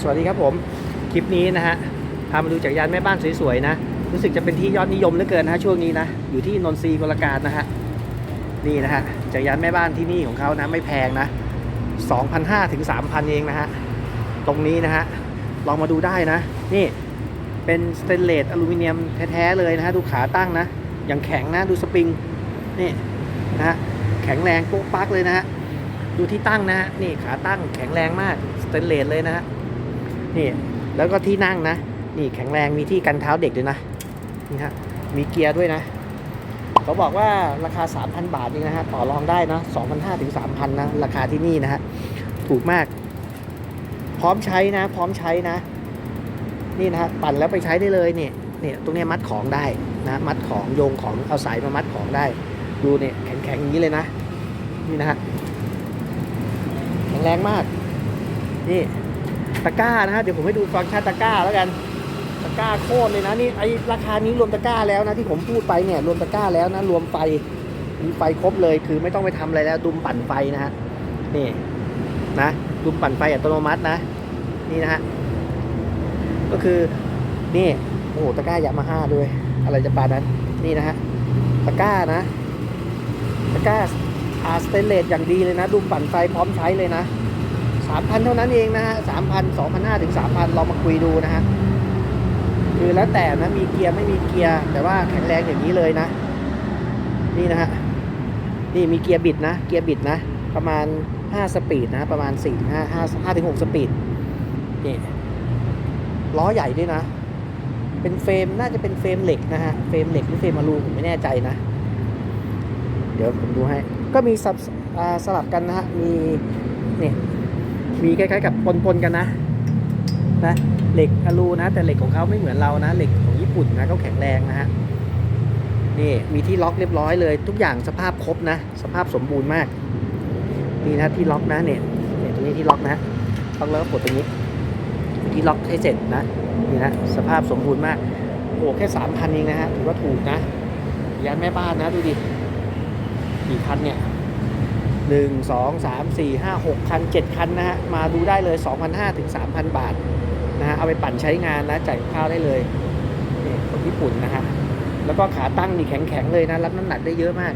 สวัสดีครับผม คลิปนี้นะฮะพามาดูจักรยานแม่บ้านสวยๆนะ รู้สึกจะเป็นที่ยอดนิยมเหลือเกินนะฮะช่วงนี้นะ อยู่ที่นนทรีย์กลการนะฮะนี่นะฮะจักรยานแม่บ้านที่นี่ของเขานะไม่แพงนะ2,500ถึง3,000 เองนะฮะตรงนี้นะฮะลองมาดูได้นะ นี่เป็นสเตนเลสอลูมิเนียมแท้ๆเลยนะฮะดูขาตั้งนะอย่างแข็งนะดูสปริงนี่นะฮะแข็งแรงโป๊กปักเลยนะฮะดูที่ตั้งนะฮะนี่ขาตั้งแข็งแรงมากสเตนเลสเลยนะฮะ นี่แล้วก็ที่นั่งนะ นี่แข็งแรงมีที่กันเท้าเด็กด้วยนะนี่ฮะมีเกียร์ด้วยนะเขาบอกว่าราคา 3,000 บาทนี่นะฮะต่อรองได้นะ2,500ถึง3,000นะราคาที่นี่นะฮะถูกมาก พร้อมใช้นะ พร้อมใช้นะ นี่นะฮะปั่นแล้วไปใช้ได้เลยเนี่ยเนี่ยตรงนี้มัดของได้นะมัดของโยงของเอาสายมามัดของได้ ดูเนี่ยแข็งๆอย่างนี้เลยนะนี่นะฮะแข็งแรงมากนี่ ตะก้านะฮะเดี๋ยวผมให้ดูฟังก์ชันตะก้าแล้วกันตะก้าโคตรเลยนะนี่ไอราคานี้รวมตะก้าแล้วนะที่ผมพูดไปเนี่ยรวมตะก้าแล้วนะรวมไฟมีไฟครบเลยคือไม่ต้องไปทำอะไรแล้วดุมปั่นไฟนะฮะนี่นะดุมปั่นไฟอัตโนมัตินะนี่นะฮะก็คือนี่โอ้โหตะก้ายามาฮ่าด้วย อะไรจะปานนั้นนี่นะฮะตะก้านะตะก้าอาร์สเตนเลสอย่างดีเลยนะดุมปั่นไฟพร้อมใช้เลยนะ สามพันเท่านั้นเองนะฮะสามพันสองพันห้าถึงสามพันลองมาคุยดูนะฮะคือแล้วแต่นะมีเกียร์ไม่มีเกียร์แต่ว่าแข็งแรงอย่างนี้เลยนะ นี่นะฮะนี่มีเกียร์บิดนะเกียร์บิดนะ ประมาณ 5 สปีดนะประมาณ4ถึง5 5 5ถึง6สปีดนี่ล้อใหญ่ด้วยนะ เป็นเฟรมน่าจะเป็นเฟรมเหล็กนะฮะเฟรมเหล็กหรือเฟรมอลูผมไม่แน่ใจนะ เดี๋ยวผมดูให้ ก็มีสับสลับกันนะฮะมีเนี่ย มีคล้ายๆ กับปนๆกันนะนะเหล็กอลูนะ แต่เหล็กของเขาไม่เหมือนเรานะ เหล็กของญี่ปุ่นนะเขาแข็งแรงนะฮะนี่มีที่ล็อกเรียบร้อยเลย ทุกอย่างสภาพครบนะ สภาพสมบูรณ์มากนี่นะที่ล็อกนะเนี่ยเนี่ยตรงนี้ที่ล็อกนะล็อกแล้วก็กดตรงนี้ ที่ล็อกให้เสร็จนะนี่นะสภาพสมบูรณ์มากโอ้แค่สามพันเองนะฮะถือว่าถูกนะยานแม่บ้านนะดูดิกี่คันเนี่ย หนึ่งสองสามสี่ห้าหกคันเจ็ดคันนะฮะ มาดูได้เลยสองพันห้าถึงสามพันบาทนะฮะ เอาไปปั่นใช้งานนะจ่ายข้าวได้เลยนี่คนญี่ปุ่นนะฮะ แล้วก็ขาตั้งนี่แข็งๆเลยนะ รับน้ำหนักได้เยอะมาก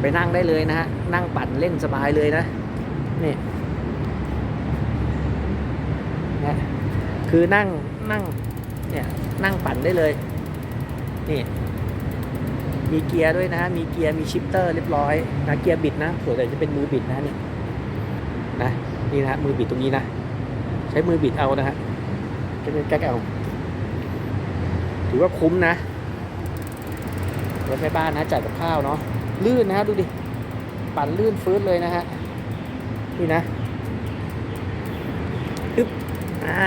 ไปนั่งได้เลยนะฮะ นั่งปั่นเล่นสบายเลยนะ นี่นะคือนั่งนั่งเนี่ยนั่งปั่นได้เลย นี่ มีเกียร์ด้วยนะ มีเกียร์ มีชิปเตอร์เรียบร้อยนะ เกียร์บิดนะส่วนใหญ่จะเป็นมือบิดนะนี่ นะ นี่นะมือบิดตรงนี้นะ ใช้มือบิดเอานะฮะแก๊กแก๊กเอา ถือว่าคุ้มนะ รถแม่บ้านนะจ่ายกับข้าวเนาะ ลื่นนะฮะดูดิ ปั่นลื่นฟื้นเลยนะฮะ นี่นะอึ๊บอ่า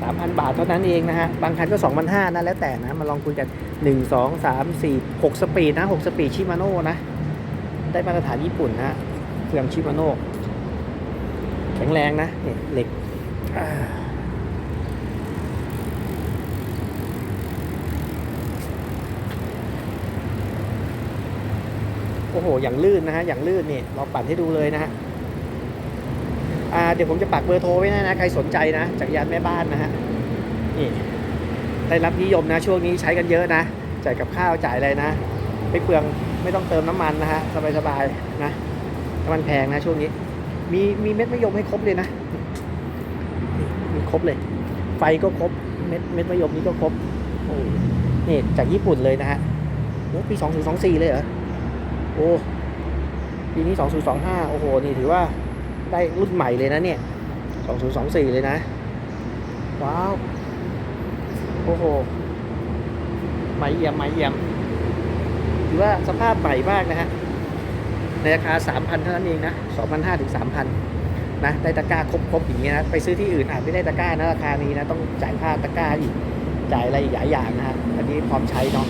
สามพันบาทเท่านั้นเองนะฮะ บางคันก็สองพันห้านะแล้วแต่นะ มาลองคุยกันหนึ่งสองสามสี่หกสปีดนะหกสปีดชิมาโน่นะ ได้มาตรฐานญี่ปุ่นนะเฟืองชิมาโน่แข็งแรงนะเนี่ยเหล็กโอ้โห อย่างลื่นนะฮะ อย่างลื่นนี่เราปั่นให้ดูเลยนะฮะ เดี๋ยวผมจะปักเบอร์โทรไว้นะนะ ใครสนใจนะ จักรยานแม่บ้านนะฮะ นี่ได้รับนิยมนะ ช่วงนี้ใช้กันเยอะนะ จ่ายกับข้าวจ่ายอะไรนะ ไม่เปลือง ไม่ต้องเติมน้ำมันนะฮะ สบายๆนะ น้ำมันแพงนะช่วงนี้ มีมีเม็ดมะยมให้ครบเลยนะนี่มีครบเลย ไฟก็ครบ เม็ดเม็ดมะยมนี้ก็ครบโอ้นี่จากญี่ปุ่นเลยนะฮะโอ้ปีสองศูนย์สองสี่เลยเหรอ โอ้ ปีนี้สองศูนย์สองห้าโอ้โห นี่ถือว่า ได้รุ่นใหม่เลยนะเนี่ยสองศูนย์สองสี่เลยนะ ว้าว โอ้โหใหม่เยี่ยมใหม่เยี่ยมถือว่าสภาพใหม่มากนะฮะ ในราคา 3,000 เท่านั้นเองนะ 2,500 ถึง 3,000 นะ ได้ตะกร้าครบๆอย่างนี้นะ ไปซื้อที่อื่นอาจไม่ได้ตะกร้านะราคานี้นะ ต้องจ่ายค่าตะกร้าอีก จ่ายอะไรอีกหลายอย่างนะฮะ อันนี้พร้อมใช้เนาะ